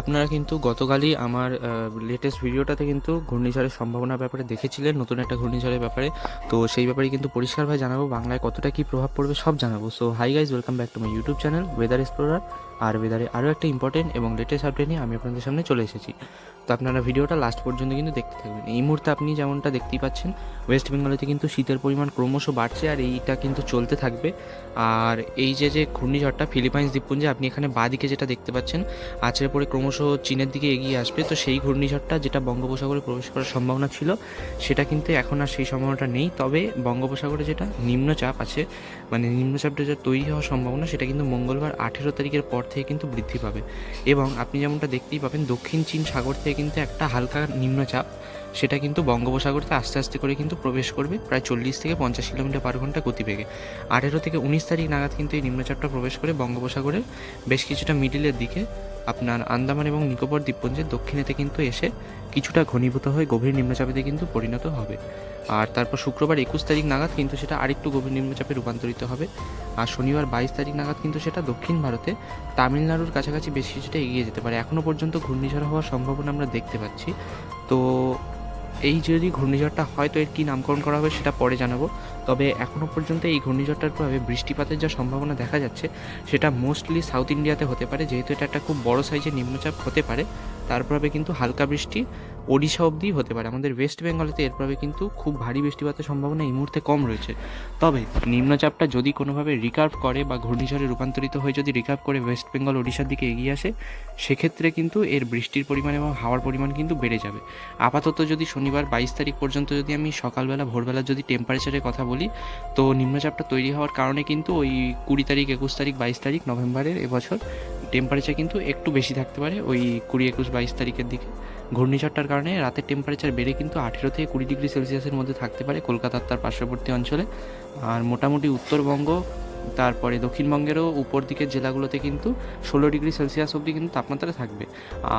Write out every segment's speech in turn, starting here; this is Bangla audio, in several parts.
আপনারা কিন্তু গতকালই আমার লেটেস্ট ভিডিওটাতে কিন্তু ঘূর্ণিঝড়ের সম্ভাবনার ব্যাপারে দেখেছিলেন, নতুন একটা ঘূর্ণিঝড়ের ব্যাপারে। তো সেই ব্যাপারে কিন্তু পরিষ্কারভাবে জানাব, বাংলায় কতটা কী প্রভাব পড়বে সব জানাব। So hi guys welcome back to my YouTube channel weather explorer আর ওয়েদারে আরও একটা ইম্পর্টেন্ট এবং লেটেস্ট আপডেট নিয়ে আমি আপনাদের সামনে চলে এসেছি। তো আপনারা ভিডিওটা লাস্ট পর্যন্ত কিন্তু দেখতে থাকবেন। এই মুহূর্তে আপনি যেমনটা দেখতেই পাচ্ছেন ওয়েস্ট বেঙ্গলেতে কিন্তু শীতের পরিমাণ ক্রমশ বাড়ছে আর এইটা কিন্তু চলতে থাকবে। আর এই যে যে ঘূর্ণিঝড়টা ফিলিপাইন্স দ্বীপপুঞ্জে আপনি এখানে বাঁদিকে যেটা দেখতে পাচ্ছেন, আছড়ে পরে ক্রমশ চীনের দিকে এগিয়ে আসবে। তো সেই ঘূর্ণিঝড়টা যেটা বঙ্গোপসাগরে প্রবেশ করার সম্ভাবনা ছিল, সেটা কিন্তু এখন আর সেই সম্ভাবনাটা নেই। তবে বঙ্গোপসাগরে যেটা নিম্নচাপ আছে মানে নিম্নচাপটা যেটা তৈরি হওয়ার সম্ভাবনা, সেটা কিন্তু মঙ্গলবার আঠেরো তারিখের পর থেকে কিন্তু বৃদ্ধি পাবে। এবং আপনি যেমনটা দেখতেই পাবেন, দক্ষিণ চীন সাগর থেকে কিন্তু একটা হালকা নিম্নচাপ, সেটা কিন্তু বঙ্গোপসাগরতে আস্তে আস্তে করে কিন্তু প্রবেশ করবে প্রায় চল্লিশ থেকে পঞ্চাশ কিলোমিটার পার ঘণ্টা গতিবেগে। আঠেরো থেকে উনিশ তারিখ নাগাদ কিন্তু এই নিম্নচাপটা প্রবেশ করে বঙ্গোপসাগরের বেশ কিছুটা মিডিলের দিকে আপনার আন্দামান এবং নিকোবর দ্বীপপুঞ্জের দক্ষিণেতে কিন্তু এসে কিছুটা ঘনীভূত হয়ে গভীর নিম্নচাপেতে কিন্তু পরিণত হবে। আর তারপর শুক্রবার একুশ তারিখ নাগাদ কিন্তু সেটা আরেকটু গভীর নিম্নচাপে রূপান্তরিত হবে। আর শনিবার বাইশ তারিখ নাগাদ কিন্তু সেটা দক্ষিণ ভারতে তামিলনাড়ুর কাছাকাছি বেশ কিছুটা এগিয়ে যেতে পারে। এখনও পর্যন্ত ঘূর্ণিঝড় হওয়ার সম্ভাবনা আমরা দেখতে পাচ্ছি। তো এই যদি ঘূর্ণিঝড়টা হয়, তো এর কী নামকরণ করা হবে সেটা পরে জানাব। তবে এখনও পর্যন্ত এই ঘূর্ণিঝড়টার প্রভাবে বৃষ্টিপাতের যা সম্ভাবনা দেখা যাচ্ছে, সেটা মোস্টলি সাউথ ইন্ডিয়াতে হতে পারে। যেহেতু এটা একটা খুব বড় সাইজের নিম্নচাপ হতে পারে, তার প্রভাবে কিন্তু হালকা বৃষ্টি ওড়িশা অবধি হতে পারে। আমাদের ওয়েস্ট বেঙ্গলেতে এর প্রভাবে কিন্তু খুব ভারী বৃষ্টিপাতের সম্ভাবনা এই মুহূর্তে কম রয়েছে। তবে নিম্নচাপটা যদি কোনোভাবে রিকার্ভ করে বা ঘূর্ণিঝড়ে রূপান্তরিত হয়ে যদি রিকার্ভ করে ওয়েস্ট বেঙ্গল ওড়িশার দিকে এগিয়ে আসে, সেক্ষেত্রে কিন্তু এর বৃষ্টির পরিমাণ এবং হাওয়ার পরিমাণ কিন্তু বেড়ে যাবে। আপাতত যদি শনিবার বাইশ তারিখ পর্যন্ত যদি আমি সকালবেলা, ভোরবেলা যদি টেম্পারেচারের কথা বলি তো নিম্নচাপটা তৈরি হওয়ার কারণে কিন্তু ওই কুড়ি তারিখ, একুশ তারিখ, বাইশ তারিখ নভেম্বরের এবছর টেম্পারেচার কিন্তু একটু বেশি থাকতে পারে ওই কুড়ি, একুশ, বাইশ তারিখের দিকে। ঘূর্ণিঝড়টার কারণে রাতের টেম্পারেচার বেড়ে কিন্তু আঠেরো থেকে কুড়ি ডিগ্রি সেলসিয়াসের মধ্যে থাকতে পারে কলকাতার তার পার্শ্ববর্তী অঞ্চলে। আর মোটামুটি উত্তরবঙ্গ তারপরে দক্ষিণবঙ্গেরও উপর দিকের জেলাগুলোতে কিন্তু ষোলো ডিগ্রি সেলসিয়াস অবধি কিন্তু তাপমাত্রা থাকবে।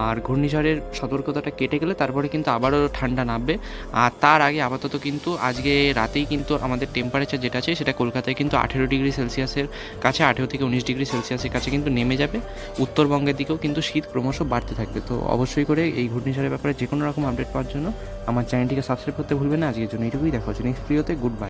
আর ঘূর্ণিঝড়ের সতর্কতাটা কেটে গেলে তারপরে কিন্তু আবারও ঠান্ডা নামবে। আর তার আগে আপাতত কিন্তু আজকে রাতেই কিন্তু আমাদের টেম্পারেচার যেটা আছে সেটা কলকাতায় কিন্তু আঠেরো ডিগ্রি সেলসিয়াসের কাছে আঠেরো থেকে উনিশ ডিগ্রি সেলসিয়াসের কাছে কিন্তু নেমে যাবে। উত্তরবঙ্গের দিকেও কিন্তু শীত ক্রমশ বাড়তে থাকবে। তো অবশ্যই করে এই ঘূর্ণিঝড়ের ব্যাপারে যে কোনো রকম আপডেট পাওয়ার জন্য আমার চ্যানেলটিকে সাবস্ক্রাইব করতে ভুলবেন না। আজকের জন্য এইটুকুই দেখা হচ্ছে নেক্সট ভিডিওতে গুড বাই